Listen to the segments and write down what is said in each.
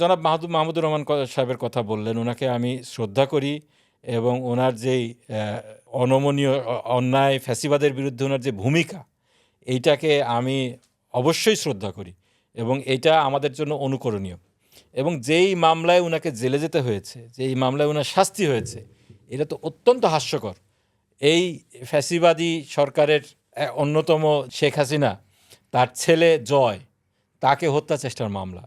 জনাব মাহমুদ মাহমুদুর রহমান সাহেবের কথা বললেন। ওনাকে আমি শ্রদ্ধা করি এবং ওনার যেই অনমনীয় অন্যায়, ফ্যাসিবাদের বিরুদ্ধে ওনার যে ভূমিকা, এইটাকে আমি অবশ্যই শ্রদ্ধা করি এবং এটা আমাদের জন্য অনুকরণীয়। এবং যেই মামলায় ওনাকে জেলে যেতে হয়েছে, যেই মামলায় ওনার শাস্তি হয়েছে, এটা তো অত্যন্ত হাস্যকর। এই ফ্যাসিবাদী সরকারের অন্যতম শেখ হাসিনা, তার ছেলে জয়, তাকে হত্যা চেষ্টার মামলা।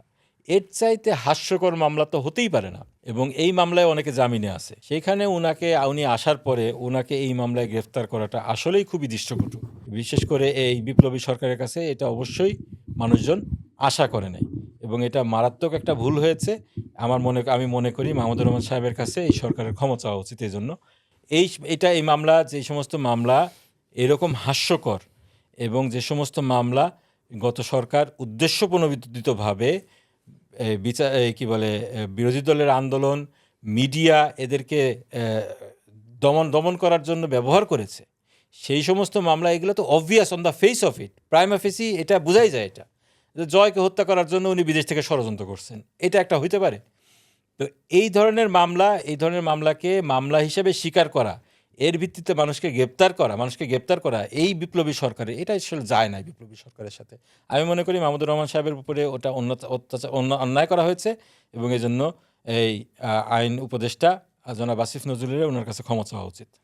এর চাইতে হাস্যকর মামলা তো হতেই পারে না। এবং এই মামলায় অনেকে জামিনে আছে। সেইখানে উনাকে, উনি আসার পরে উনাকে এই মামলায় গ্রেফতার করাটা আসলেই খুবই দৃষ্টকটু। বিশেষ করে এই বিপ্লবী সরকারের কাছে এটা অবশ্যই মানুষজন আশা করে নাই। এবং এটা মারাত্মক একটা ভুল হয়েছে। আমার মনে, আমি মনে করি মাহমুদুর রহমান সাহেবের কাছে এই সরকারের ক্ষমা চাওয়া উচিত এই জন্য এই, এটা এই মামলা, যে সমস্ত মামলা এরকম হাস্যকর এবং যে সমস্ত মামলা গত সরকার উদ্দেশ্যপ্রণোদিতভাবে বিচার কি বলে বিরোধী দলের আন্দোলন মিডিয়া এদেরকে দমন দমন করার জন্য ব্যবহার করেছে। সেই সমস্ত মামলা এগুলো তো obvious on the face of it prima facie এটা বোঝাই যায় এটা। জয়কে হত্যা করার জন্য উনি বিদেশ থেকে ষড়যন্ত্র করছেন। এটা একটা হইতে পারে। তো এই ধরনের মামলা, এই ধরনের মামলাকে মামলা হিসেবে স্বীকার করা এর ভিত্তিতে মানুষকে গ্রেপ্তার করা, মানুষকে গ্রেপ্তার করা এই বিপ্লবী সরকারের এটা আসলে যায় না বিপ্লবী সরকারের সাথে। আমি মনে করি মাহমুদুর রহমান সাহেবের উপরে ওটা অন্য- অত্যাচার, অন্য- অন্যায় করা হয়েছে এবং এজন্য জন্য এই আইন উপদেষ্টা জনাব আসিফ নজরুলের, ওনার কাছে ক্ষমা চাওয়া উচিত।